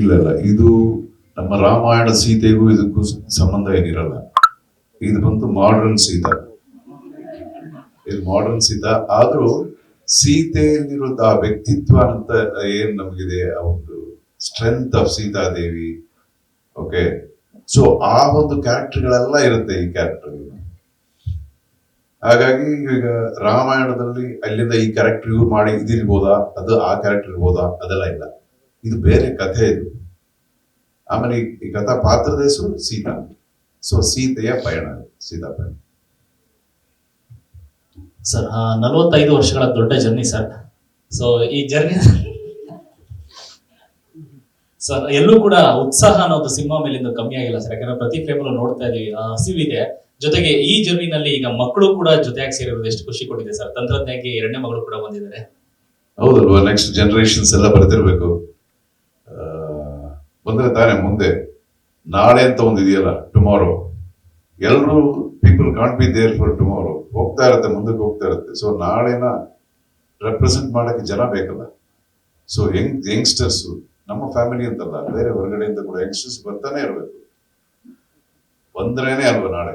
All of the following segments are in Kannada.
ಇಲ್ಲ ಇಲ್ಲ ಇದು ನಮ್ಮ ರಾಮಾಯಣ ಸೀತೆಗೂ ಇದಕ್ಕೂ ಸಂಬಂಧ ಏನಿರಲ್ಲ. ಇದು ಬಂತು ಮಾಡರ್ನ್ ಸೀತಾ. ಇದು ಮಾಡರ್ನ್ ಸೀತಾ. ಆದ್ರೂ ಸೀತೆಯಲ್ಲಿರುವಂತಹ ವ್ಯಕ್ತಿತ್ವ ಅಂತ ಏನ್ ನಮಗಿದೆ, ಆ ಒಂದು strength of Sitadevi. Okay so ಆ ಒಂದು ಕ್ಯಾರೆಕ್ಟರ್ಗಳೆಲ್ಲ ಇರುತ್ತೆ ಈ ಕ್ಯಾರೆಕ್ಟರ್ ಹಾಗಾಗಿ ಈಗ ರಾಮಾಯಣದಲ್ಲಿ ಅಲ್ಲಿಂದ ಈ ಕ್ಯಾರೆಕ್ಟರ್ ಇವ್ರು ಮಾಡಿ ಇದಿರ್ಬೋದಾ? ಅದು ಆ ಕ್ಯಾರೆಕ್ಟರ್ ಇರ್ಬೋದಾ? ಅದೆಲ್ಲ ಇಲ್ಲ. ಇದು ಬೇರೆ ಕಥೆ ಇದು. ಆಮೇಲೆ ಈ- ಕಥಾ ಪಾತ್ರದ ಹೆಸರು ಸೀತಾ. ಸೊ ಸೀತೆಯ ಪಯಣ ಸೀತಾ ಪಯಣ. ಸರ್ ನಲವತ್ತೈದು ವರ್ಷಗಳ ದೊಡ್ಡ ಜರ್ನಿ ಸರ್ ಸೊ ಈ ಜರ್ನಿ ಸರ್ ಎಲ್ಲೂ ಕೂಡ ಉತ್ಸಾಹ ಅನ್ನೋದು ಸಿನಿಮಾ ಮೇಲಿಂದ ಕಮ್ಮಿ ಆಗಿಲ್ಲ ಸರ್ ಯಾಕಂದ್ರೆ ಪ್ರತಿ ಫ್ರೇಮಲ್ಲೂ ನೋಡ್ತಾ ಇದೀವಿ ಹಸಿವಿದೆ. ಜೊತೆಗೆ ಈ ಜರ್ನಿನಲ್ಲಿ ಈಗ ಮಕ್ಕಳು ಕೂಡ ಜೊತೆಯಾಗಿ ಸೇರಿರೋದು ಎಷ್ಟು ಖುಷಿ ಕೊಟ್ಟಿದೆ ಸರ್ ತಂತ್ರಜ್ಞಾನಕ್ಕೆ ಎರಡನೇ ಮಗಳು ಕೂಡ ಬಂದಿದ್ದಾರೆ. ಹೌದಲ್ವಾ? ನೆಕ್ಸ್ಟ್ ಜನರೇಷನ್ಸ್ ಎಲ್ಲ ಬರ್ತಿರ್ಬೇಕು. ಬಂದ್ರೆ ತಾನೇ ಮುಂದೆ. ನಾಳೆ ಅಂತ ಒಂದು ಇದೆಯಲ್ಲ ಟುಮಾರೋ ಎಲ್ಲರೂ people can't be there for tomorrow ಹೋಗ್ತಾ ಇರುತ್ತೆ, ಮುಂದಕ್ಕೆ ಹೋಗ್ತಾ ಇರುತ್ತೆ. ಸೊ ನಾಳೆನ ರೆಪ್ರೆಸೆಂಟ್ ಮಾಡಕ್ಕೆ ಜನ ಬೇಕಲ್ಲ. ಸೊ ಯಂಗ್ ಯಂಗ್ಸ್ಟರ್ಸ್ ನಮ್ಮ ಫ್ಯಾಮಿಲಿ ಅಂತಲ್ಲ, ಬೇರೆ ಹೊರಗಡೆಯಿಂದ ಕೂಡ ಯಂಗ್ಸ್ಟರ್ಸ್ ಬರ್ತಾನೆ ಇರಬೇಕು. ಬಂದ್ರೇನೆ ಅಲ್ವಾ ನಾಳೆ?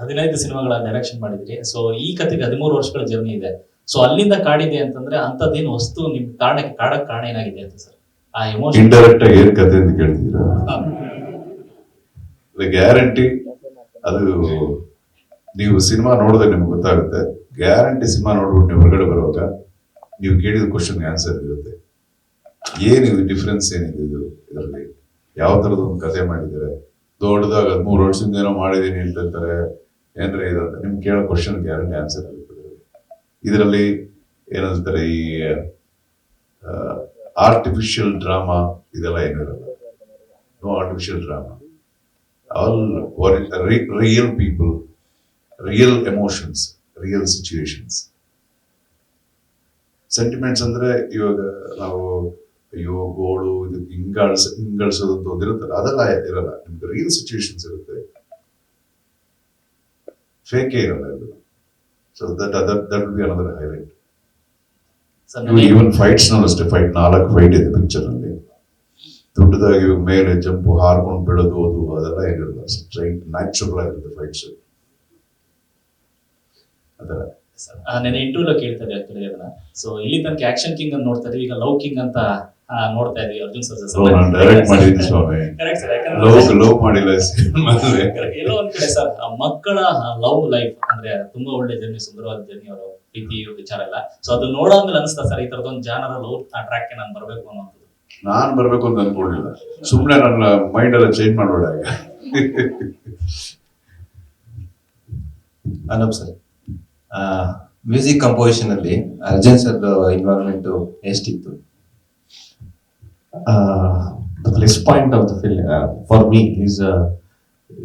ಹದಿನೈದು ಸಿನಿಮಾಗಳ ಡೈರೆಕ್ಷನ್ ಮಾಡಿದ್ರಿ. ಸೊ ಈ ಕತೆಗೆ ಹದಿಮೂರು ವರ್ಷಗಳ ಜರ್ನಿ ಇದೆ. ಸೊ ಅಲ್ಲಿಂದ ಕಾಡಿದೆ ಅಂತಂದ್ರೆ ಅಂತದ್ದೇನು ವಸ್ತು ನಿಮ್ ಕಾರಣಕ್ಕೆ ಕಾಡಕ್ಕೆ ಕಾರಣ ಏನಾಗಿದೆ ಅಂತ ಸರ್? ಇಂಡೈರೆಕ್ಟ್ ಆಗಿ ಏನ್ ಕತೆ ಅಂತ ಕೇಳ್ತಿದ್ದೀರಾ? ಗ್ಯಾರಂಟಿ ಅದು ನೀವು ಸಿನಿಮಾ ನೋಡಿದ್ರೆ ನಿಮ್ಗೆ ಗೊತ್ತಾಗುತ್ತೆ. ಗ್ಯಾರಂಟಿ ಸಿನಿಮಾ ನೋಡ್ಬಿಟ್ಟು ನೀವು ಹೊರಗಡೆ ಬರುವಾಗ ನೀವು ಕೇಳಿದ ಕ್ವಶನ್ ಆನ್ಸರ್ ಇರುತ್ತೆ. ಏನಿದು ಡಿಫ್ರೆನ್ಸ್ ಏನಿದೆ ಇದು ಇದರಲ್ಲಿ? ಯಾವ ತರದ ಒಂದು ಕತೆ ಮಾಡಿದ್ದಾರೆ? ದೊಡ್ಡದಾಗ ಮೂರು ವರ್ಷದಿಂದ ಏನೋ ಮಾಡಿದೀನಿ ಹೇಳ್ತಿರ್ತಾರೆ ಏನ್ರಿ ಇದು ಅಂತ ನಿಮ್ಗೆ ಕೇಳೋ ಕ್ವಶನ್ ಗ್ಯಾರಂಟಿ ಆನ್ಸರ್ ಇರುತ್ತೆ ಇದರಲ್ಲಿ ಏನಂತಾರೆ ಈ ಆರ್ಟಿಫಿಷಿಯಲ್ ಡ್ರಾಮಾ ಇದೆಲ್ಲ ಏನಿರಲ್ಲ. No artificial drama all real people real emotions real situations sentiments ಅಂದ್ರೆ ಇವಾಗ ನಾವು, ಅಯ್ಯೋ ಗೋಳು, ಇದು ಹಿಂಗಾಳ್ಸ, ಹಿಂಗಾಳ್ಸೋದು ಅಂತ ಒಂದು ಇರುತ್ತಲ್ಲ, ಅದೆಲ್ಲ ಇರಲ್ಲ. ನಿಮ್ಗೆ ರಿಯಲ್ ಸಿಚುವೇಶನ್ಸ್ ಇರುತ್ತೆ. ಫೇಕೇ ಇರಲ್ಲ ಇದು. So that other that be another highlight even fights ನಲ್ಲೂ ಅಷ್ಟೇ ಫೈಟ್ ನಾಲ್ಕು ಫೈಟ್ ಇದೆ ಪಿಕ್ಚರ್ ಅಲ್ಲಿ. ದೊಡ್ಡದಾಗಿ ಮೇಲೆ ಜಂಪು ಹಾರ್ಕೊಂಡು ಬೆಳೆದು ಅದು ಅದೆಲ್ಲ ಏನಿರಲ್ಲ ಸ್ಟ್ರೈಟ್ ನ್ಯಾಚುರಲ್ ಆಗಿರುತ್ತೆ ಫೈಟ್ಸ್ ಅದರ ನಾನು ಇಂಟರ್ವ್ಯೂ ಕೇಳ್ತಾರೆ ಆಕ್ಚುಲಿ ಅದನ್ನ. ಸೊ ಇಲ್ಲಿ ತನಕ ಆಕ್ಷನ್ ಕಿಂಗ್ ಅಂತ ನೋಡ್ತಾರೆ ಈಗ ಲವ್ ಕಿಂಗ್ ಅಂತ ನೋಡ್ತಾ ಇದ್ವಿ. ಅರ್ಜುನ್ ಸರ್. ಎಲ್ಲೋ ಒಂದ್ ಕಡೆ ಸರ್ ಆ ಮಕ್ಕಳ ಲವ್ ಲೈಫ್ ಅಂದ್ರೆ ತುಂಬಾ ಒಳ್ಳೆ ಜರ್ನಿ ಸುಂದರವಾದ ಜರ್ನಿ ಅವರ. ಪ್ರೀತಿ ವಿಚಾರ ಎಲ್ಲ. ಸೊ ಅದು ನೋಡಾದ್ಮೇಲೆ ಅನಿಸ್ತಾ ಸರ್ ಈ ತರದೊಂದು ಜಾನರ ಲವ್ ಟ್ರ್ಯಾಕ್ ನಾನು ಬರ್ಬೇಕು ಅನ್ನೋದು. ನಾನ್ ಬರ್ಬೇಕು ಅಂತ ಅನ್ಕೊಂಡಿಲ್ಲ. ಸುಮ್ನೆ ನನ್ನ ಮೈಂಡ್ ಎಲ್ಲ ಚೇಂಜ್ ಮಾಡೋಣ ಅನೂಪ್ ಸರ್ ಮ್ಯೂಸಿಕ್ ಕಂಪೋಸಿಷನ್ ಅಲ್ಲಿ ಅರ್ಜುನ್ ಸರ್ ಇನ್ವಾಲ್ವ್ಮೆಂಟ್ ಎಷ್ಟಿತ್ತು uh, the plus point of the film uh, for me is uh,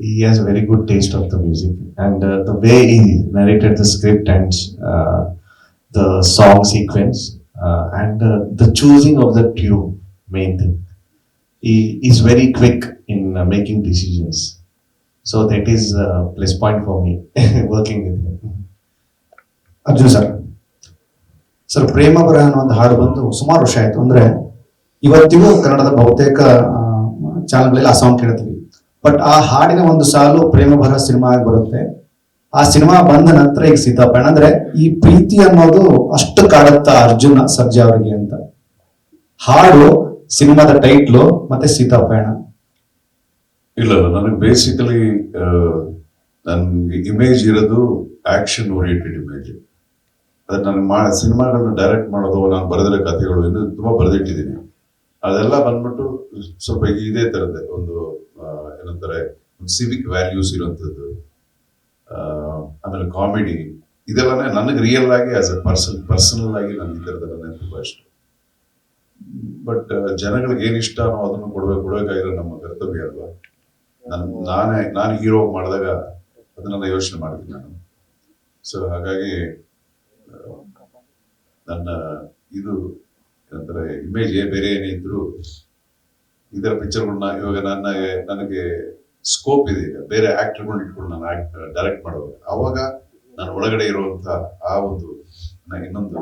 he has a very good taste of the music and uh, the way he narrated the script and uh, the song sequence uh, and uh, the choosing of the tune main thing he is very quick in uh, making decisions so that is a plus point for me working with him Arjun sir sir Prema Baraha ಅನ್ನೋ ಒಂದು ಹಾಡು ಬಂದು ಸುಮಾರು ವರ್ಷ ಆಯ್ತು ಅಂದ್ರೆ ಇವತ್ತಿಗೂ ಕನ್ನಡದ ಬಹುತೇಕ ಚಾನಲ್ಗಳಲ್ಲಿ ಆ ಸಾಂಗ್ ಕೇಳ್ತೀವಿ. ಬಟ್ ಆ ಹಾಡಿನ ಒಂದು ಸಾಲು ಪ್ರೇಮ ಭರ ಸಿನಿಮಾ ಆಗಿ ಬರುತ್ತೆ. ಆ ಸಿನಿಮಾ ಬಂದ ನಂತರ ಈಗ ಸೀತಾಪಯಣ ಅಂದ್ರೆ ಈ ಪ್ರೀತಿ ಅನ್ನೋದು ಅಷ್ಟು ಕಾಡುತ್ತ ಅರ್ಜುನ ಸರ್ಜಾ ಅವರಿಗೆ ಅಂತ. ಹಾಡು, ಸಿನಿಮಾದ ಟೈಟ್ಲು, ಮತ್ತೆ ಸೀತಾಪಯಣ ಇಲ್ಲ ನನಗೆ ಬೇಸಿಕಲಿ ನನ್ಗೆ ಇಮೇಜ್ ಇರೋದು ಆಕ್ಷನ್ ಓರಿಯೆಂಟೆಡ್ ಇಮೇಜ್ ಅದ್ರ ನಾನು ಸಿನಿಮಾಗಳನ್ನ ಡೈರೆಕ್ಟ್ ಮಾಡೋದು, ನಾನು ಬರೆದಿರೋ ಕಥೆಗಳು ಇನ್ನು ತುಂಬಾ ಬರೆದಿಟ್ಟಿದ್ದೀನಿ. ಅದೆಲ್ಲ ಬಂದ್ಬಿಟ್ಟು ಸ್ವಲ್ಪ ಇದೇ ತರದೆ ಒಂದು ಏನಂತಾರೆ ಸಿವಿಕ್ ವ್ಯಾಲ್ಯೂಸ್ ಇರುವಂಥದ್ದು ಆಮೇಲೆ ಕಾಮಿಡಿ ಇದೆಲ್ಲನೇ ನನಗೆ ರಿಯಲ್ ಆಗಿ ಆಸ್ ಅ ಪರ್ಸನ್ ಪರ್ಸನಲ್ ಆಗಿ ನನಗೆ ಈ ತುಂಬ ಇಷ್ಟ ಬಟ್ ಜನಗಳಿಗೆ ಏನ್ ಇಷ್ಟ ಅನ್ನೋ ಅದನ್ನು ಕೊಡ್ಬೇಕು ಕೊಡಬೇಕಾಗಿರೋ ನಮ್ಮ ಕರ್ತವ್ಯ ಅಲ್ವಾ? ನಾನು, ನಾನೇ, ನಾನು ಹೀರೋ ಮಾಡಿದಾಗ ಅದನ್ನೆಲ್ಲ ಯೋಚನೆ ಮಾಡ್ತೀನಿ ನಾನು. ಸೊ ಹಾಗಾಗಿ ನನ್ನ, ಇದು ಏನಂತಾರೆ ಇಮೇಜ್ ಬೇರೆ ಏನೇ ಇದ್ರು ಇದರ ಪಿಕ್ಚರ್ಗಳನ್ನ ಇವಾಗ ನನ್ನ ನನಗೆ ಸ್ಕೋಪ್ ಇದೆ ಈಗ. ಬೇರೆ ಆಕ್ಟರ್ಗಳನ್ನ ಇಟ್ಕೊಂಡು ನಾನು ಡೈರೆಕ್ಟ್ ಮಾಡುವಾಗ. ಅವಾಗ ನಾನು ಒಳಗಡೆ ಇರುವಂತ ಆ ಒಂದು ಇನ್ನೊಂದು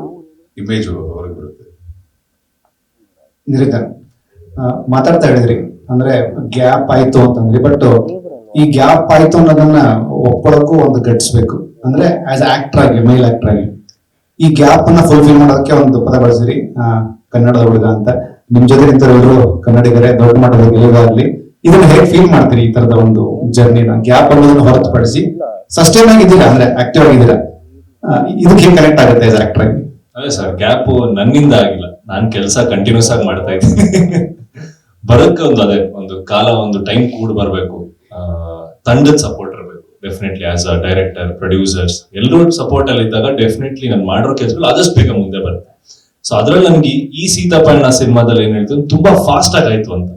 ಇಮೇಜ್ ಹೊರಗೆ ಬರುತ್ತೆ. ಆ, ಮಾತಾಡ್ತಾ ಹೇಳಿದ್ರಿ. ಅಂದ್ರೆ ಗ್ಯಾಪ್ ಆಯ್ತು ಅಂತಂದ್ರಿ. ಬಟ್ ಈ ಗ್ಯಾಪ್ ಆಯ್ತು ಅನ್ನೋದನ್ನ ಒಪ್ಕೊಳ್ಳೋಕ್ಕೂ ಒಂದು ಗಟ್ಸ್ಬೇಕು ಅಂದ್ರೆ ಆಸ್ ಆಕ್ಟರ್ ಆಗಿ ಮೇಲ್ ಆಕ್ಟರ್ ಆಗಿ. ಈ ಗ್ಯಾಪ್ ಅನ್ನ ಫುಲ್ಫಿಲ್ ಮಾಡೋಕೆ ಒಂದು ಪದ ಬಳಸಿರಿ. ಕನ್ನಡದ ಹುಡುಗ ಅಂತ. ನಿಮ್ ಜೊತೆ ನಿಂತವರೆಲ್ಲರೂ ಕನ್ನಡಿಗರೇ, ದೊಡ್ಡ ಮಟ್ಟದ ಗೆಲುವಾಗ್ಲಿ ಇದನ್ನ ಹೇಗೆ ಫೀಲ್ ಮಾಡ್ತೀರಿ ಈ ತರದ ಒಂದು ಜರ್ನಿನ ಗ್ಯಾಪ್ ಅನ್ನೋದನ್ನ ಹೊರತುಪಡಿಸಿ ಸಸ್ಟೈನ್ ಆಗಿದ್ದೀರಾ? ಅಂದ್ರೆ ಆಕ್ಟಿವ್ ಆಗಿದ್ದೀರಾ? ಇದಕ್ಕೆ ಕನೆಕ್ಟ್ ಆಗುತ್ತೆ ಆಕ್ಟರ್ ಆಗಿ? ಅದೇ ಸರ್ ಗ್ಯಾಪ್ ನನ್ನಿಂದ ಆಗಿಲ್ಲ. ನಾನ್ ಕೆಲಸ ಕಂಟಿನ್ಯೂಸ್ ಆಗಿ ಮಾಡ್ತಾ ಇದ್ದೀನಿ. ಬರೋಕ್ಕೆ ಒಂದು ಅದೇ, ಒಂದು ಕಾಲ, ಒಂದು ಟೈಮ್ ಕೂಡ ಬರಬೇಕು. ತಂಡದ support definitely as a director producers ಎಲ್ಲರೂ ಸಪೋರ್ಟ್ ಅಲ್ಲಿ ಇದ್ದಾಗ ಡೆಫಿನೆಟ್ಲಿ ನಾನು ಮಾಡಿರೋ ಕೆಲಸಗಳು ಆದಷ್ಟು ಬೇಗ ಮುಂದೆ ಬರುತ್ತೆ. ಸೊ ಅದ್ರಲ್ಲಿ ನನಗೆ ಈ- ಸೀತಾಪಣ್ಣ ಸಿನಿಮಾದಲ್ಲಿ ಏನ್ ಹೇಳ್ತು ತುಂಬಾ ಫಾಸ್ಟ್ ಆಗಿ ಆಯ್ತು ಅಂತ.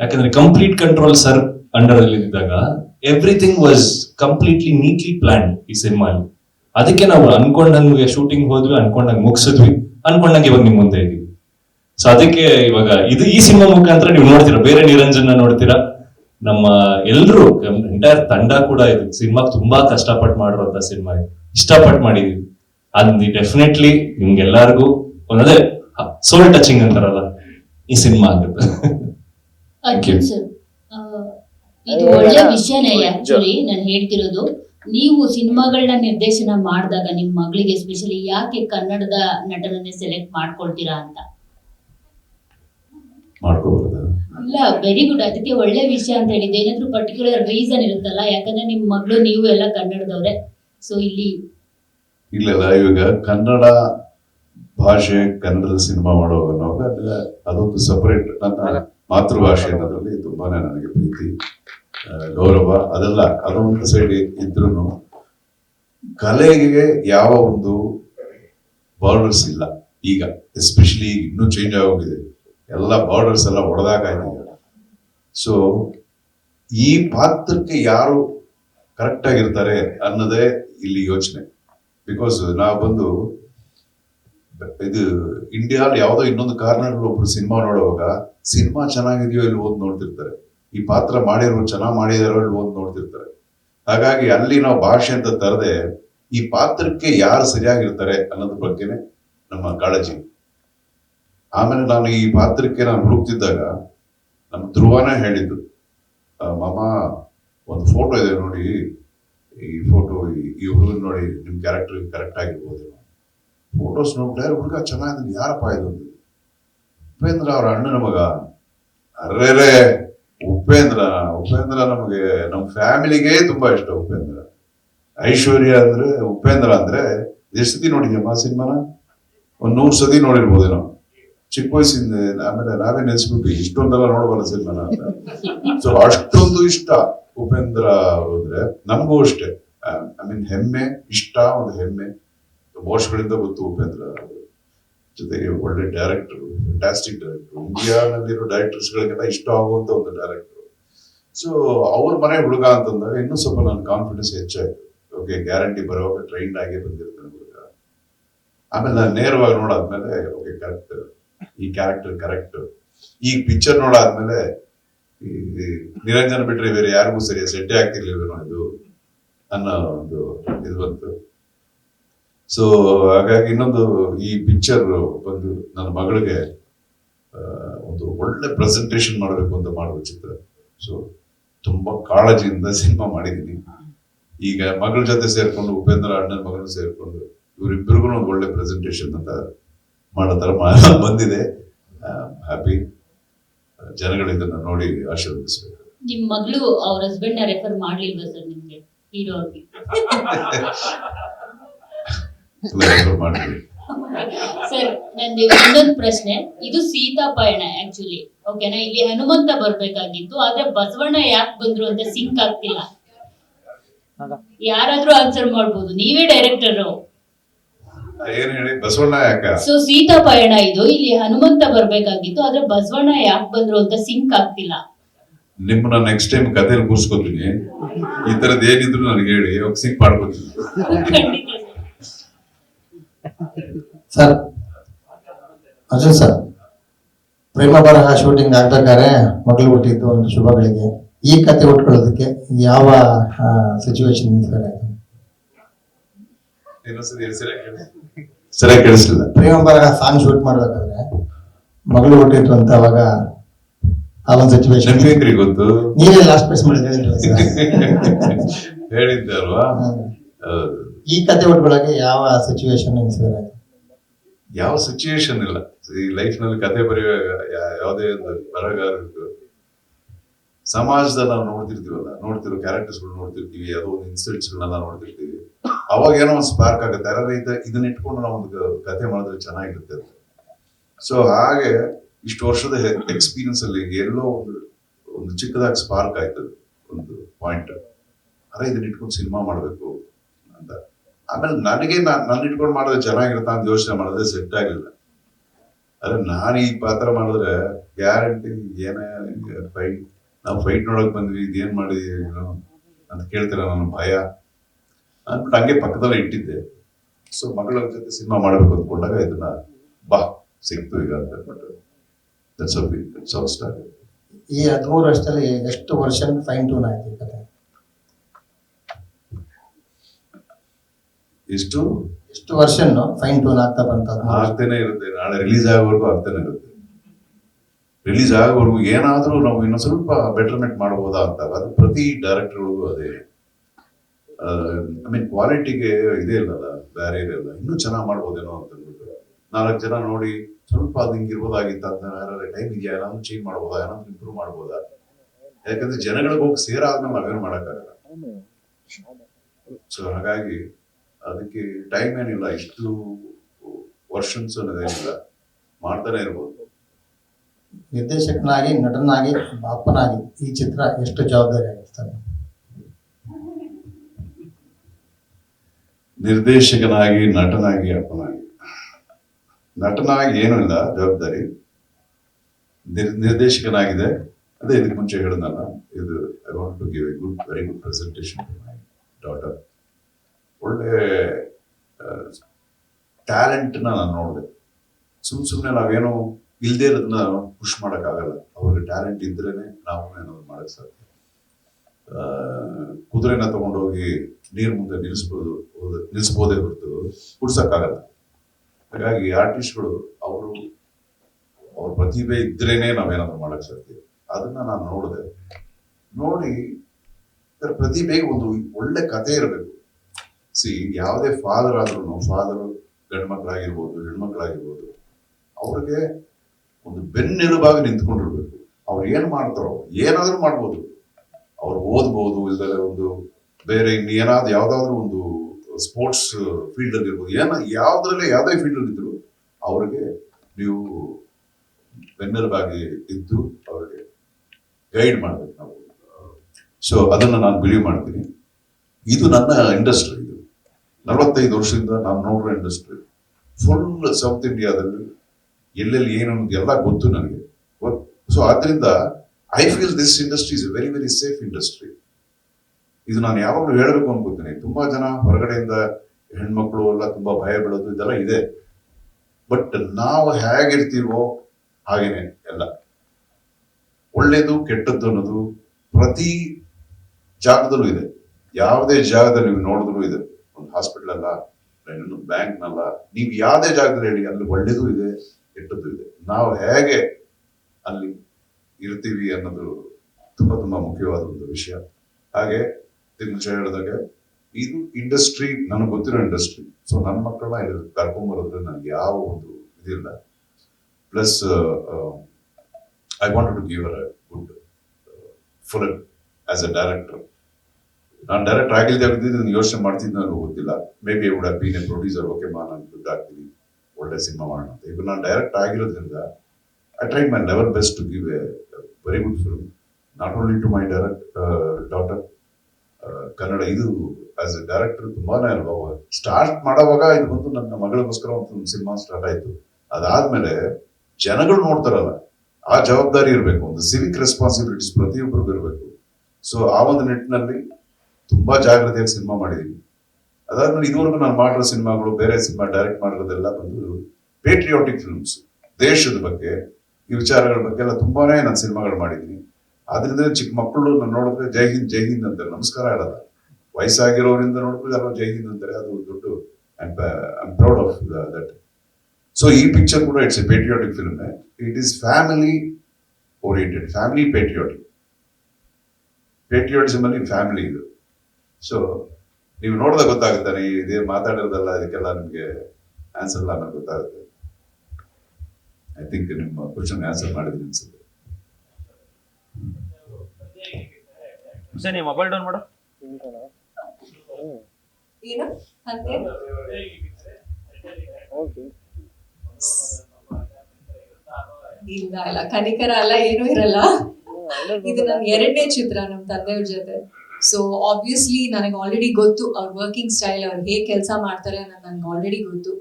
ಯಾಕಂದ್ರೆ ಕಂಪ್ಲೀಟ್ ಕಂಟ್ರೋಲ್ ಸರ್ ಅಂಡರ್ ಅಲ್ಲಿ ಇದ್ದಾಗ everything was completely neatly plan ಈ ಸಿನಿಮಾಲಿ. ಅದಕ್ಕೆ ನಾವು ಅನ್ಕೊಂಡಂಗೆ ಶೂಟಿಂಗ್ ಹೋದ್ವಿ, ಅನ್ಕೊಂಡಂಗೆ ಮುಗಿಸಿದ್ವಿ, ಅನ್ಕೊಂಡಂಗೆ ಇವಾಗ ನಿಮ್ ಮುಂದೆ ಇದೀವಿ. ಸೊ ಅದಕ್ಕೆ ಇವಾಗ ಇದು ಈ ಸಿನಿಮಾ ಮುಖಾಂತರ ನೀವು ನೋಡ್ತೀರಾ, ಬೇರೆ ನಿರಂಜನ ನೋಡ್ತೀರಾ? ನಮ್ಮ ಎಲ್ರು ಎಂಟೈರ್ ತಂಡ ಕೂಡ ಇದು ಸಿನಿಮಾ ತುಂಬಾ ಕಷ್ಟಪಟ್ಟು ಮಾಡಿರುವಂತ ಸಿನಿಮಾ ಇದು. ಇಷ್ಟಪಟ್ಟು ಮಾಡಿದೀವಿ. ಅದ್ ಡೆಫಿನೆಟ್ಲಿ ನಿಮ್ಗೆಲ್ಲರಿಗೂ ಒಂದೇ ಸೋಲ್ ಟಚಿಂಗ್ ಅಂತಾರಲ್ಲ ಈ ಸಿನಿಮಾ ಆಗುತ್ತೆ Thank you. ಸರ್ ಇದು ಒಳ್ಳೆ ವಿಷಯನೇ ಆಕ್ಚುಲಿ ನಾನು ಹೇಳ್ತಿರೋದು. ನೀವು ಸಿನಿಮಾಗಳನ್ನ ನಿರ್ದೇಶನ ಮಾಡಿದಾಗ ನಿಮ್ ಮಗಳಿಗೆ ಎಸ್ಪೆಷಲಿ ಯಾಕೆ ಕನ್ನಡದ ನಟನನ್ನೇ ಸೆಲೆಕ್ಟ್ ಮಾಡ್ಕೊಳ್ತೀರಾ ಅಂತ? ಮಾಡ್ಕೋಬಾರ್ದು ಇಲ್ಲ ವೆರಿ ಗುಡ್ ಅದಕ್ಕೆ ಒಳ್ಳೆ ವಿಷಯ ಅಂತ ಹೇಳಿದ್ದೆ. ಏನಾದ್ರೂ ಪರ್ಟಿಕ್ಯುಲರ್ ರೀಸನ್ ಇರುತ್ತಲ್ಲ? ಯಾಕಂದ್ರೆ ನಿಮ್ ಮಗಳು ನೀವು ಎಲ್ಲ ಕನ್ನಡದವ್ರೆ. ಸೊ ಇಲ್ಲಿ ಇಲ್ಲ ಇವಾಗ ಕನ್ನಡ ಭಾಷೆ ಕನ್ನಡದ ಸಿನಿಮಾ ಮಾಡುವಾಗ ಅದೊಂದು ಸಪರೇಟ್ ನನ್ನ ಮಾತೃಭಾಷೆ ಅನ್ನೋದ್ರಲ್ಲಿ ತುಂಬಾನೇ ನನಗೆ ಪ್ರೀತಿ ಗೌರವ. ಅದೆಲ್ಲ ಅದೊಂದು ಸೈಡ್ ಇದ್ರೂ ಕಲೆಗೆ ಯಾವ ಒಂದು ಬಾರ್ಡರ್ಸ್ ಇಲ್ಲ. ಈಗ ಎಸ್ಪೆಷಲಿ ಇನ್ನೂ ಚೇಂಜ್ ಆಗೋಗಿದೆ. ಎಲ್ಲ ಬಾರ್ಡರ್ಸ್ ಎಲ್ಲ ಹೊಡೆದಾಗ ಸೊ ಈ ಪಾತ್ರಕ್ಕೆ ಯಾರು ಕರೆಕ್ಟ್ ಆಗಿರ್ತಾರೆ ಅನ್ನೋದೇ ಇಲ್ಲಿ ಯೋಚನೆ. ಬಿಕಾಸ್ ನಾವು ಬಂದು, ಇದು ಇಂಡಿಯಾಲ್ ಯಾವುದೋ ಇನ್ನೊಂದು ಕಾರ್ನರ್ ಒಬ್ರು ಸಿನಿಮಾ ನೋಡುವಾಗ, ಸಿನಿಮಾ ಚೆನ್ನಾಗಿದೆಯೋ ಇಲ್ಲಿ ಓದ್ ನೋಡ್ತಿರ್ತಾರೆ. ಈ ಪಾತ್ರ ಮಾಡಿರೋ ಚೆನ್ನಾಗಿ ಮಾಡಿದಾರೋ ಇಲ್ಲಿ ಓದ್ ನೋಡ್ತಿರ್ತಾರೆ. ಹಾಗಾಗಿ ಅಲ್ಲಿ ನಾವು ಭಾಷೆ ಅಂತ ತರದೆ, ಈ ಪಾತ್ರಕ್ಕೆ ಯಾರು ಸರಿಯಾಗಿರ್ತಾರೆ ಅನ್ನೋದ್ರ ಬಗ್ಗೆನೆ ನಮ್ಮ ಕಾಳಜಿ. ಆಮೇಲೆ ನಾನು ಈ ಪಾತ್ರಕ್ಕೆ ನಾನು ಹುಡುಕ್ತಿದ್ದಾಗ ನಮ್ಮ ಧ್ರುವನೇ ಹೇಳಿದ್ದು. ಮಾಮ, ಒಂದು ಫೋಟೋ ಇದೆ ನೋಡಿ. ಈ ಫೋಟೋ ಈ ಹುಡುಗನ ನೋಡಿ ನಿಮ್ಮ ಕ್ಯಾರೆಕ್ಟರ್ ಕರೆಕ್ಟ್ ಆಗಿರ್ಬೋದು. ಫೋಟೋಸ್ ನೋಡ್ಬಿಟ್ರೆ ಹುಡುಗ ಚೆನ್ನಾಗಿದೆ ಯಾರಪ್ಪ ಇದು. ಉಪೇಂದ್ರ ಅವ್ರ ಅಣ್ಣನ ಮಗ. ಅರೇ ಉಪೇಂದ್ರ ಉಪೇಂದ್ರ ನಮಗೆ ನಮ್ಮ ಫ್ಯಾಮಿಲಿಗೆ ತುಂಬಾ ಇಷ್ಟ ಉಪೇಂದ್ರ. ಐಶ್ವರ್ಯ ಅಂದ್ರೆ, ಉಪೇಂದ್ರ ಅಂದ್ರೆ, ಎಷ್ಟು ಸತಿ ನೋಡಿದ್ಯಮ್ಮ ಸಿನಿಮಾನ? ಒಂದ್ ನೂರ್ ಸತಿ ನೋಡಿರ್ಬೋದೇನೋ. ಚಿಕ್ಕ ವಯಸ್ಸಿಂದ ಆಮೇಲೆ ನಾವೇ ನೆನೆಸ್ಬಿಟ್ಟು ಇಷ್ಟೊಂದೆಲ್ಲ ನೋಡಬಾರ ಸಿನಿಮಾನ ನಾನು ಸೊ ಅಷ್ಟೊಂದು ಇಷ್ಟ ಉಪೇಂದ್ರ ಅಂದ್ರೆ ನಮಗೂ ಅಷ್ಟೇ. ಐ ಮೀನ್ ಹೆಮ್ಮೆ, ಇಷ್ಟ, ಒಂದು ಹೆಮ್ಮೆ. ವರ್ಷಗಳಿಂದ ಗೊತ್ತು ಉಪೇಂದ್ರ. ಜೊತೆಗೆ ಒಳ್ಳೆ ಡೈರೆಕ್ಟರ್ ಫ್ಯಾಂಟಾಸ್ಟಿಕ್ ಡೈರೆಕ್ಟರ್ ಇಂಡಿಯಾನಲ್ಲಿರೋ ಡೈರೆಕ್ಟರ್ಸ್ ಗಳಿಗೆಲ್ಲ ಇಷ್ಟ ಆಗುವಂತ ಒಂದು ಡೈರೆಕ್ಟರ್ ಸೊ ಅವ್ರ ಮನೆ ಹುಡುಗ ಅಂತಂದಾಗ ಇನ್ನೂ ಸ್ವಲ್ಪ ನನ್ನ ಕಾನ್ಫಿಡೆನ್ಸ್ ಹೆಚ್ಚಾಯ್ತು. ಓಕೆ ಗ್ಯಾರಂಟಿ ಬರೋವಾಗ ಟ್ರೈನ್ಡ್ ಆಗೇ ಬಂದಿರ್ತಾನೆ ಹುಡುಗ. ಆಮೇಲೆ ನಾನು ನೇರವಾಗಿ ನೋಡಾದ್ಮೇಲೆ ಓಕೆ ಕರೆಕ್ಟ್ ಈ ಕ್ಯಾರೆಕ್ಟರ್ ಕರೆಕ್ಟ್ ಈ ಪಿಕ್ಚರ್ ನೋಡಾದ್ಮೇಲೆ ನಿರಂಜನ ಬಿಟ್ರೆ ಬೇರೆ ಯಾರಿಗೂ ಸರಿಯಾಗಿ ಸೆಟ್ಟೆ ಆಗ್ತಿರ್ಲಿಲ್ವೇನೋ ಇದು? ಅನ್ನೋ ಒಂದು ಇದು ಬಂತು. ಸೊ ಹಾಗಾಗಿ ಇನ್ನೊಂದು ಈ ಪಿಕ್ಚರ್ ಬಂದು ನನ್ನ ಮಗಳಿಗೆ ಒಂದು ಒಳ್ಳೆ ಪ್ರೆಸೆಂಟೇಷನ್ ಮಾಡಬೇಕು ಅಂತ ಮಾಡುವ ಚಿತ್ರ. ಸೊ ತುಂಬಾ ಕಾಳಜಿಯಿಂದ ಸಿನಿಮಾ ಮಾಡಿದ್ದೀನಿ. ಈಗ ಮಗಳ ಜೊತೆ ಸೇರ್ಕೊಂಡು ಉಪೇಂದ್ರ ಅಣ್ಣನ ಮಗಳನ್ನ ಸೇರ್ಕೊಂಡು ಇವರಿಬ್ಬರಿಗೂ ಒಂದು ಒಳ್ಳೆ ಪ್ರೆಸೆಂಟೇಶನ್ ಅಂತ ಮಾಡೋ ತರ ಮಾ- ಬಂದಿದೆ. ಹ್ಯಾಪಿ ಜನಗಳು ಇದನ್ನ ನೋಡಿ ಆಶೀರ್ವದಿಸಬೇಕು. ನಿಮ್ಮ ಮಗಳು ಅವ್ರ ಹಸ್ಬೆಂಡ್ ರೆಫರ್ ಮಾಡ್ಲಿಲ್ವಾ ಸರ್ ನಿಮ್ಗೆ? ಹೀರೋ ಅವ್ರಿಗೆ ರೆಫರ್ ಸರ್ ನಂದು ಇನ್ನೊಂದು ಪ್ರಶ್ನೆ. ಇದು ಸೀತಾಪಾಯಣ ಆಕ್ಚುಲಿ ಓಕೆನಾ ಇಲ್ಲಿ ಹನುಮಂತ ಬರ್ಬೇಕಾಗಿತ್ತು ಆದ್ರೆ ಬಸವಣ್ಣ ಯಾಕೆ ಬಂದ್ರು ಅಂತ ಸಿಂಕ್ ಆಗ್ತಿಲ್ಲ. ಯಾರಾದ್ರೂ ಆನ್ಸರ್ ಮಾಡ್ಬೋದು. ನೀವೇ ಡೈರೆಕ್ಟರ್ ಏನ್ ಹೇಳಿ ಬಸವಣ್ಣ ಯಾಕ? ಸೊ ಸೀತಾ ಪಯಣ ಇದು. ಇಲ್ಲಿ ಹನುಮಂತ ಬರ್ಬೇಕಾಗಿತ್ತು ಆದ್ರೆ ಬಸವಣ್ಣ ಯಾಕೆ ಬಂದ್ರು ಅಂತ ಸಿಂಕ್ ಆಗ್ತಿಲ್ಲ. ನಿಮ್ಮನ್ನ ನೆಕ್ಸ್ಟ್ ಟೈಮ್ ಕಥೆ ಕೂರ್ಸ್ಕೊತೀನಿ. ಈ ತರದ್ ಏನಿದ್ರು ನನಗೆ ಹೇಳಿ ಅವಾಗ ಸಿಂಕ್ ಮಾಡ್ಕೊತೀನಿ. ಸರ್ ಅರ್ಜುನ್ ಸರ್ ಪ್ರೇಮ ಬರಹ ಶೂಟಿಂಗ್ ಆಗ್ಬೇಕಾದ್ರೆ ಮಗಳು ಹುಟ್ಟಿದ್ದು ಒಂದು ಶುಭಗಳಿಗೆ ಈ ಕತೆ ಉಟ್ಕೊಳ್ಳೋದಕ್ಕೆ ಯಾವ ಸಿಚುವೇಶನ್ ಇನ್ಸ್ಪೈರ್ ಆಯ್ತು ಇನ್ನೊಂದ್ಸತಿ ಸರಿಯಾಗಿ ಕೇಳಿಸ್ಲಿಲ್ಲ. ಪ್ರೇಮ ಬರಹ ಸಾಂಗ್ ಶೂಟ್ ಮಾಡ್ಬೇಕಾದ್ರೆ ಮಗಳು ಹೊಟ್ಟಿತ್ತು ಅಂತ ಅವಾಗ ಆ ಒಂದು ಸಿಚುವೇಶನ್ ಗೊತ್ತು? ನೀವೇ ಲಾಸ್ಟ್ ಪ್ಲೇಸ್ ಮಾಡಿದ್ರೆ ಹೇಳಿದ್ದೆ ಅಲ್ವಾ? ಈ ಕತೆ ಒಟ್ಕೊಳಗೆ ಯಾವ ಸಿಚುವೇಶನ್ ಇನ್ಸ್ಪೈರ್ ಯಾವ ಸಿಚುವೇಶನ್ ಇಲ್ಲ. ಈ ಲೈಫ್ನಲ್ಲಿ ಕತೆ ಬರೆಯುವಾಗ ಯಾವುದೇ ಒಂದು ಬರಹಗಾರರು ಸಮಾಜದ ನಾವು ನೋಡ್ತಿರ್ತೀವಲ್ಲ ನೋಡ್ತಿರೋ ಕ್ಯಾರೆಕ್ಟರ್ಸ್ಗಳು ನೋಡ್ತಿರ್ತೀವಿ ಯಾವುದೋ ಒಂದು ಇನ್ಸಿಡೆಂಟ್ಸ್ ಗಳನ್ನೆಲ್ಲ ನೋಡ್ತಿರ್ತೀವಿ. ಅವಾಗ ಏನೋ ಒಂದು ಸ್ಪಾರ್ಕ್ ಆಗುತ್ತೆ. ಇದ್ದ ಇದನ್ನ ಇಟ್ಕೊಂಡು ನಾವು ಒಂದು ಕಥೆ ಮಾಡಿದ್ರೆ ಚೆನ್ನಾಗಿರುತ್ತೆ ಸೊ ಹಾಗೆ ಇಷ್ಟು ವರ್ಷದ ಎಕ್ಸ್ಪೀರಿಯನ್ಸ್ ಅಲ್ಲಿ ಎಲ್ಲೋ ಒಂದು ಒಂದು ಚಿಕ್ಕದಾಗಿ ಸ್ಪಾರ್ಕ್ ಆಯ್ತು ಒಂದು ಪಾಯಿಂಟ್ ಅರೆ, ಇದನ್ನ ಇಟ್ಕೊಂಡು ಸಿನಿಮಾ ಮಾಡಬೇಕು ಅಂತ. ಆಮೇಲೆ ನನಗೆ ನಾನ್- ನನ್ನ ಇಟ್ಕೊಂಡು ಮಾಡಿದ್ರೆ ಚೆನ್ನಾಗಿರುತ್ತಾ ಅಂತ ಯೋಚನೆ ಮಾಡಿದ್ರೆ ಸೆಟ್ ಆಗಿಲ್ಲ ಅರೆ, ನಾನು ಈ ಪಾತ್ರ ಮಾಡಿದ್ರೆ ಗ್ಯಾರಂಟಿ ಏನೇ ಫೈಟ್ ನಾವು ಫೈಟ್ ನೋಡಕ್ ಬಂದ್ವಿ, ಇದೇನ್ ಮಾಡಿದೀವಿ ಅಂತ ಕೇಳ್ತೀರ ನನ್ನ ಭಯ. ಅಂದ್ಬಿಟ್ಟು ಹಂಗೆ ಪಕ್ಕದಲ್ಲೇ ಇಟ್ಟಿದ್ದೆ. ಸೊ ಮಗಳ ಜೊತೆ ಸಿನಿಮಾ ಮಾಡಬೇಕು ಅಂದ್ಕೊಂಡಾಗ ಇದನ್ನ ಬಾ ಸಿಕ್ತು ಈಗ ಅಂತ. ಹೇಳ್ಬಿಟ್ಟು ದಟ್ಸ್ ದಟ್ಸ್ ಆಲ್ ಸ್ಟಾರ್ಟ್ ಈ ಹದಿಮೂರು ವರ್ಷದಲ್ಲಿ ಎಷ್ಟು ವರ್ಷನ್ ಫೈನ್ ಟ್ಯೂನ್ ಆಯ್ತು ಈ ಕತೆ ಇಷ್ಟು ಎಷ್ಟು ವರ್ಷನ್ ಫೈನ್ ಟ್ಯೂನ್ ಆಗ್ತಾ ಬಂತ ಆಗ್ತೇನೆ ಇರುತ್ತೆ. ನಾಳೆ ರಿಲೀಸ್ ಆಗೋವರೆಗೂ ಆಗ್ತಾನೆ ಇರುತ್ತೆ. ರಿಲೀಸ್ ಆಗೋವರೆಗೂ ಏನಾದ್ರೂ ನಾವು ಇನ್ನೊಂದು ಸ್ವಲ್ಪ ಬೆಟರ್ಮೆಂಟ್ ಮಾಡ್ಬೋದಾ ಅಂತ ಅದು ಪ್ರತಿ ಡೈರೆಕ್ಟರ್ಗಳಿಗೂ ಅದೇ. ಐ ಮೀನ್ ಕ್ವಾಲಿಟಿಗೆ ಇದೇ ಇಲ್ಲಲ್ಲ ಬೇರೆ ಇರಲ್ಲ ಇನ್ನೂ ಚೆನ್ನಾಗಿ ಮಾಡ್ಬೋದೇನೋ ಅಂತ ನಾಲ್ಕು ಜನ ನೋಡಿ ಸ್ವಲ್ಪ ಅದು ಹಿಂಗಿರ್ಬೋದಾಗಿತ್ತು ಅಂತ ಯಾರು ಟೈಮ್ ಇದೆಯಾ? ಏನಾದ್ರು ಚೇಂಜ್ ಮಾಡ್ಬೋದಾ? ಏನಾದ್ರು ಇಂಪ್ರೂವ್ ಮಾಡ್ಬೋದಾ? ಯಾಕಂದ್ರೆ ಜನಗಳಿಗೆ ಹೋಗಿ ಸೇರಾದ್ಮೇಲೆ ನಾವೇನು ಮಾಡೋಕ್ಕಾಗಲ್ಲ. ಸೊ ಹಾಗಾಗಿ ಅದಕ್ಕೆ ಟೈಮ್ ಏನಿಲ್ಲ, ಇಷ್ಟು ವರ್ಷನ್ಸ್ ಅನ್ನೋದೇನಿಲ್ಲ ಮಾಡ್ತಾನೆ ಇರ್ಬೋದು. ನಿರ್ದೇಶಕನಾಗಿ, ನಟನಾಗಿ, ಅಪ್ಪನಾಗಿ ಈ ಚಿತ್ರ ಎಷ್ಟು ಜವಾಬ್ದಾರಿ ಆಗಿರ್ತಾರೆ ನಿರ್ದೇಶಕನಾಗಿ, ನಟನಾಗಿ, ಅಪ್ಪನಾಗಿ. ನಟನಾಗಿ ಏನೂ ಇಲ್ಲ, ಜವಾಬ್ದಾರಿ. ನಿರ್- ನಿರ್ದೇಶಕನಾಗಿದೆ. ಅದೇ ಇದಕ್ಕೆ ಮುಂಚೆ ಹೇಳಿದ್ನಲ್ಲ ಇದು I want to give a good very good presentation to my daughter ಒಳ್ಳೆ ಟ್ಯಾಲೆಂಟ್ನ ನಾನು ನೋಡಿದೆ. ಸುಮ್ ಸುಮ್ಮನೆ ನಾವೇನೋ ಇಲ್ಲದೇ ಇರೋದನ್ನ ಪುಷ್ ಮಾಡೋಕ್ಕಾಗಲ್ಲ. ಅವ್ರಿಗೆ ಟ್ಯಾಲೆಂಟ್ ಇದ್ರೇ ನಾವು ಏನಾದ್ರು ಮಾಡೋಕ್ಕೆ ಸಾಧ್ಯ. ಕುದುರೆನ ತಗೊಂಡೋಗಿ ನೀರ್ ಮುಂದೆ ನಿಲ್ಲಿಸ್ಬೋದು, ನಿಲ್ಲಿಸ್ಬೋದೇ ಹೊರತು ಕುಡ್ಸಕ್ಕಾಗಲ್ಲ ಹಾಗಾಗಿ ಆರ್ಟಿಸ್ಟ್ಗಳು ಅವರು, ಅವ್ರ ಪ್ರತಿಭೆ ಇದ್ರೇನೆ ನಾವೇನಾದ್ರು ಮಾಡಕ್ ಸಾಧ್ಯ ಅದನ್ನ ನಾನು ನೋಡಿದೆ. ನೋಡಿ ಅದರ ಪ್ರತಿಭೆಗೆ ಒಂದು ಒಳ್ಳೆ ಕತೆ ಇರಬೇಕು. ಸಿ, ಯಾವುದೇ ಫಾದರ್ ಆದ್ರೂ ಫಾದರ್ ಗಂಡು ಮಕ್ಕಳಾಗಿರ್ಬೋದು ಹೆಣ್ಮಕ್ಳಾಗಿರ್ಬೋದು, ಅವ್ರಿಗೆ ಒಂದು ಬೆನ್ನೆಲುಬಾಗಿ ನಿಂತ್ಕೊಂಡಿರ್ಬೇಕು. ಅವ್ರು ಏನು ಮಾಡ್ತಾರೋ, ಏನಾದರೂ ಮಾಡ್ಬೋದು. ಅವ್ರು ಓದ್ಬೋದು ಇಲ್ದರೆ ಒಂದು ಬೇರೆ ಇನ್ನೇನಾದ್ರು ಯಾವ್ದಾದ್ರು ಒಂದು ಸ್ಪೋರ್ಟ್ಸ್ ಫೀಲ್ಡ್ ಅಲ್ಲಿ ಇರ್ಬೋದು. ಏನ ಯಾವ್ದ್ರಲ್ಲಿ ಯಾವ್ದೇ ಫೀಲ್ಡ್ ಅಲ್ಲಿ ಇದ್ರು ಅವ್ರಿಗೆ ನೀವು ಬೆನ್ನೆಲುಬಾಗಿ ಇದ್ದು ಅವ್ರಿಗೆ ಗೈಡ್ ಮಾಡ್ಬೇಕು ನಾವು. ಸೊ ಅದನ್ನ ನಾನು ಬಿಲೀವ್ ಮಾಡ್ತೀನಿ. ಇದು ನನ್ನ ಇಂಡಸ್ಟ್ರಿ ಇದು. ನಲವತ್ತೈದು ವರ್ಷದಿಂದ ನಾನು ನೋಡಿರೋ ಇಂಡಸ್ಟ್ರಿ ಫುಲ್ ಸೌತ್ ಇಂಡಿಯಾದಲ್ಲಿ ಎಲ್ಲೆಲ್ಲಿ ಏನು ಎಲ್ಲ ಗೊತ್ತು ನನಗೆ. ಸೊ ಆದ್ರಿಂದ I feel this industry is very very safe industry ಇದು ನಾನು ಯಾವಾಗಲೂ ಹೇಳಬೇಕು ಅನ್ಕೋತೀನಿ. ತುಂಬಾ ಜನ ಹೊರಗಡೆಯಿಂದ ಹೆಣ್ಮಕ್ಳು ಎಲ್ಲ ತುಂಬಾ ಭಯ ಬೀಳೋದು ಇದೆಲ್ಲ ಇದೆ. ಬಟ್ ನಾವು ಹೇಗಿರ್ತೀವೋ ಹಾಗೇನೆ ಎಲ್ಲ. ಒಳ್ಳೇದು, ಕೆಟ್ಟದ್ದು ಅನ್ನೋದು ಪ್ರತಿ ಜಾಗದಲ್ಲೂ ಇದೆ. ಯಾವುದೇ ಜಾಗದಲ್ಲಿ ನೀವು ನೋಡಿದ್ರು ಇದೆ. ಒಂದು ಹಾಸ್ಪಿಟಲ್ ಅಲ್ಲ ಇನ್ನೊಂದು ಬ್ಯಾಂಕ್ನಲ್ಲ ನೀವು ಯಾವುದೇ ಜಾಗದಲ್ಲಿ ಹೇಳಿ ಅಲ್ಲಿ ಒಳ್ಳೇದು ಇದೆ, ಕೆಟ್ಟದ್ದು ಇದೆ. ನಾವು ಹೇಗೆ ಇರ್ತೀವಿ ಅನ್ನೋದು ತುಂಬಾ ತುಂಬಾ ಮುಖ್ಯವಾದ ಒಂದು ವಿಷಯ. ಹಾಗೆ ತಿಂಗಳ ಹೇಳಿದಾಗೆ, ಇದು ಇಂಡಸ್ಟ್ರಿ ನನಗೆ ಗೊತ್ತಿರೋ ಇಂಡಸ್ಟ್ರಿ ಸೊ ನನ್ನ ಮಕ್ಕಳನ್ನ ಇಲ್ಲಿ ಕರ್ಕೊಂಬರೋದ್ರೆ ನನಗೆ ಯಾವ ಒಂದು ಇದಿಲ್ಲ. Plus I want to give uh good full as a director ನಾನು ಡೈರೆಕ್ಟ್ ಆಗಿಲ್ದೇ ಇದನ್ನ ಯೋಚನೆ ಮಾಡ್ತಿದ್ದು ನನಗೆ ಗೊತ್ತಿಲ್ಲ. Maybe would have been a producer okay ಮಾ, ನಾನು ದುಡ್ಡು ಹಾಕ್ತೀನಿ ಒಳ್ಳೆ ಸಿನಿಮಾ ಮಾಡೋಣ ಅಂತ. ಈಗ ನಾನು ಡೈರೆಕ್ಟ್ ಆಗಿರೋದ್ರಿಂದ I level my to best to a very very good film not to my my direct daughter Kannada ಇದು ಆಸ್ ಎ ಡೈರೆಕ್ಟರ್ ತುಂಬಾನೇ ಅನುಭವ. ಸ್ಟಾರ್ಟ್ ಮಾಡೋವಾಗ ಇದು ಬಂದು ನನ್ನ ಮಗಳಿಗೋಸ್ಕರ ಒಂದು ಸಿನಿಮಾ ಸ್ಟಾರ್ಟ್ ಆಯ್ತು. ಅದಾದ್ಮೇಲೆ ಜನಗಳು ನೋಡ್ತಾರಲ್ಲ, ಆ ಜವಾಬ್ದಾರಿ ಇರಬೇಕು, ಒಂದು ಸಿವಿಕ್ ರೆಸ್ಪಾನ್ಸಿಬಿಲಿಟೀಸ್ ಪ್ರತಿಯೊಬ್ಬರಿಗೂ ಇರಬೇಕು. ಸೊ ಆ ಒಂದು ನಿಟ್ಟಿನಲ್ಲಿ ತುಂಬಾ ಜಾಗ್ರತೆಯಾಗಿ ಸಿನಿಮಾ ಮಾಡಿದೀನಿ. ಅದಾದ್ಮೇಲೆ ಇದುವರೆಗೂ ನಾನು ಮಾಡಿರೋ ಸಿನಿಮಾಗಳು, ಬೇರೆ ಸಿನಿಮಾ ಡೈರೆಕ್ಟ್ ಮಾಡಿರೋದೆಲ್ಲ ಬಂದು ಪೇಟ್ರಿಯಾಟಿಕ್ ಫಿಲ್ಮ್ಸ್ ದೇಶದ ಬಗ್ಗೆ ಈ ವಿಚಾರಗಳ ಬಗ್ಗೆ ಎಲ್ಲ ತುಂಬಾನೇ ನಾನು ಸಿನಿಮಾಗಳು ಮಾಡಿದ್ದೀನಿ. ಆದ್ರಿಂದ ಚಿಕ್ಕ ಮಕ್ಕಳು ನಾನು ನೋಡಿದ್ರೆ ಜೈ ಹಿಂದ್ ಜೈ ಹಿಂದ್ ಅಂತಾರೆ. ನಮಸ್ಕಾರ ಹೇಳಲ್ಲ ವಯಸ್ಸಾಗಿರೋರಿಂದ ನೋಡಿದ್ರೆ ಎಲ್ಲ ಜೈ ಹಿಂದ್ ಅಂತಾರೆ. ಅದು ದೊಡ್ಡ ಪ್ರೌಡ್ ಆಫ್ ದಟ್ ಸೊ ಈ ಪಿಕ್ಚರ್ ಕೂಡ it's a patriotic film it is family oriented family patriotic patriotism ಅಲ್ಲಿ ಫ್ಯಾಮಿಲಿ ಇದು. ಸೊ ನೀವು ನೋಡಿದಾಗ ಗೊತ್ತಾಗುತ್ತೆ ನೀ ಇದೇ ಮಾತಾಡಿರೋದಲ್ಲ, ಅದಕ್ಕೆಲ್ಲ ನಿಮಗೆ ಆನ್ಸರ್ ಎಲ್ಲ ಗೊತ್ತಾಗುತ್ತೆ. ಐ ಥಿಂಕ್ ನಿಮ್ಮ ಕ್ವಶನ್ ಆನ್ಸರ್ ಮಾಡಿದ್ರಿ ಅನ್ಸುತ್ತೆ. ನೀವು ಮೊಬೈಲ್ ಡೌನ್ ಮಾಡು. ಏನು? ಇಲ್ಲ ಇಲ್ಲ. ಕನಿಕರ ಅಲ್ಲ ಏನೂ ಇರಲ್ಲ. ಇದು ನನ್ನ ಎರಡನೇ ಚಿತ್ರ ನಮ್ಮ ತಂದೆಯವ್ರ ಜೊತೆ. ಸೊ ಆಬ್ವಿಯಸ್ಲಿ ನನಗೆ ಆಲ್ರೆಡಿ ಗೊತ್ತು ಅವ್ರ ವರ್ಕಿಂಗ್ ಸ್ಟೈಲ್ ಅವ್ರು ಹೇಗೆ ಕೆಲಸ ಮಾಡ್ತಾರೆ ಅನ್ನೋದು ನನಗೆ ಆಲ್ರೆಡಿ ಗೊತ್ತು.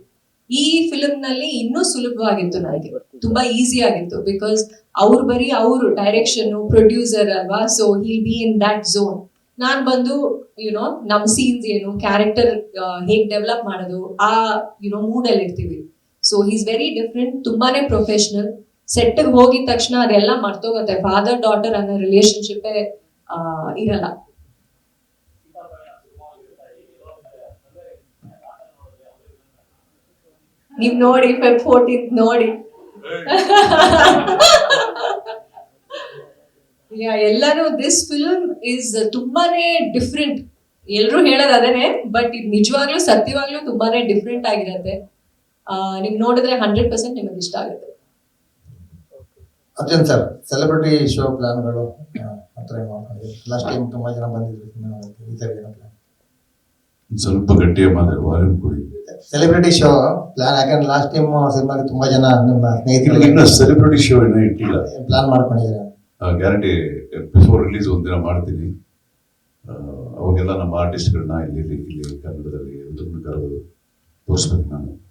ಈ ಫಿಲ್ಮ್ನಲ್ಲಿ ಇನ್ನೂ ಸುಲಭವಾಗಿತ್ತು ನನಗೆ. ತುಂಬಾ ಈಸಿ ಆಗಿತ್ತು ಬಿಕಾಸ್ ಅವ್ರು ಬರೀ ಅವರು ಡೈರೆಕ್ಷನ್ ಪ್ರೊಡ್ಯೂಸರ್ ಅಲ್ವಾ? So he'll be in that zone ನಾನ್ ಬಂದು ಯುನೋ ನಮ್ ಸೀನ್ಸ್ ಏನು ಕ್ಯಾರೆಕ್ಟರ್ ಹೇಗ್ ಡೆವಲಪ್ ಮಾಡೋದು, ಆ ಯುನೋ ಮೂಡ್ ಅಲ್ಲಿ ಇರ್ತೀವಿ. ಸೊ ಈಸ್ ವೆರಿ ಡಿಫ್ರೆಂಟ್ ತುಂಬಾನೇ ಪ್ರೊಫೆಷನಲ್ ಸೆಟ್ ಹೋಗಿದ ತಕ್ಷಣ ಅದೆಲ್ಲ ಮರ್ತೋಗುತ್ತೆ. ಫಾದರ್ ಡಾಟರ್ ಅನ್ನೋ ರಿಲೇಶನ್ಶಿಪ್ ಇರಲ್ಲ. ನೀವ್ ನೋಡಿ ಫೆಬ್ ಫೋರ್ಟೀನ್ ನೋಡಿ. ಎಲ್ಲಾನು ದಿಸ್ ಫಿಲ್ಮ್ ಇಸ್ ತುಂಬಾನೇ ಡಿಫ್ರೆಂಟ್ ಎಲ್ರು ಹೇಳೋದು ಅದೇನೆ ಬಟ್ ಇದು ನಿಜವಾಗ್ಲೂ ಸತ್ಯವಾಗ್ಲೂ ತುಂಬಾನೇ ಡಿಫ್ರೆಂಟ್ ಆಗಿರತ್ತೆ. ಆ, ನೀವ್ ನೋಡಿದ್ರೆ ಹಂಡ್ರೆಡ್ ಪರ್ಸೆಂಟ್ ನಿಮಗೆ ಇಷ್ಟ ಆಗುತ್ತೆ. ಅರ್ಜುನ್ ಸರ್ ಸೆಲೆಬ್ರಿಟಿ ಶೋ ಪ್ಲಾನ್ಗಳು ಲಾಸ್ಟ್ ಟೈಮ್ ತುಂಬಾ ಜನ ಬಂದಿದ್ರು ಸ್ವಲ್ಪ ಗಟ್ಟಿಯಾಗಿ ಮಾತಾಡಿ ವಾಲ್ಯೂಮ್ ಕೊಡಿ. ಸೆಲೆಬ್ರಿಟಿ ಶೋ ಪ್ಲಾನ್ ಯಾಕಂದ್ರೆ ಲಾಸ್ಟ್ ಟೈಮ್ ಸಿನಿಮಾಗೆ ತುಂಬಾ ಜನ ನಿಮ್ಮ ಇನ್ನು ಸ್ನೇಹಿತರು ಸೆಲೆಬ್ರಿಟಿ ಶೋ ಏನು ಇಟ್ಟಿಲ್ಲ. ಪ್ಲಾನ್ ಮಾಡ್ಕೊಂಡಿದ್ದೀರಾ. ಗ್ಯಾರಂಟಿ ಬಿಫೋರ್ ರಿಲೀಸ್ ಒಂದಿನ ಮಾಡ್ತೀನಿ. ಅವಾಗೆಲ್ಲ ನಮ್ಮ ಆರ್ಟಿಸ್ಟ್ಗಳನ್ನ ಇಲ್ಲಿ ಇಲ್ಲಿ ಇಲ್ಲಿ ಕನ್ನಡದಲ್ಲಿ ಎಲ್ಲರನ್ನು ಕರೆದು ತೋರಿಸ್ಬೇಕು ನಾನು.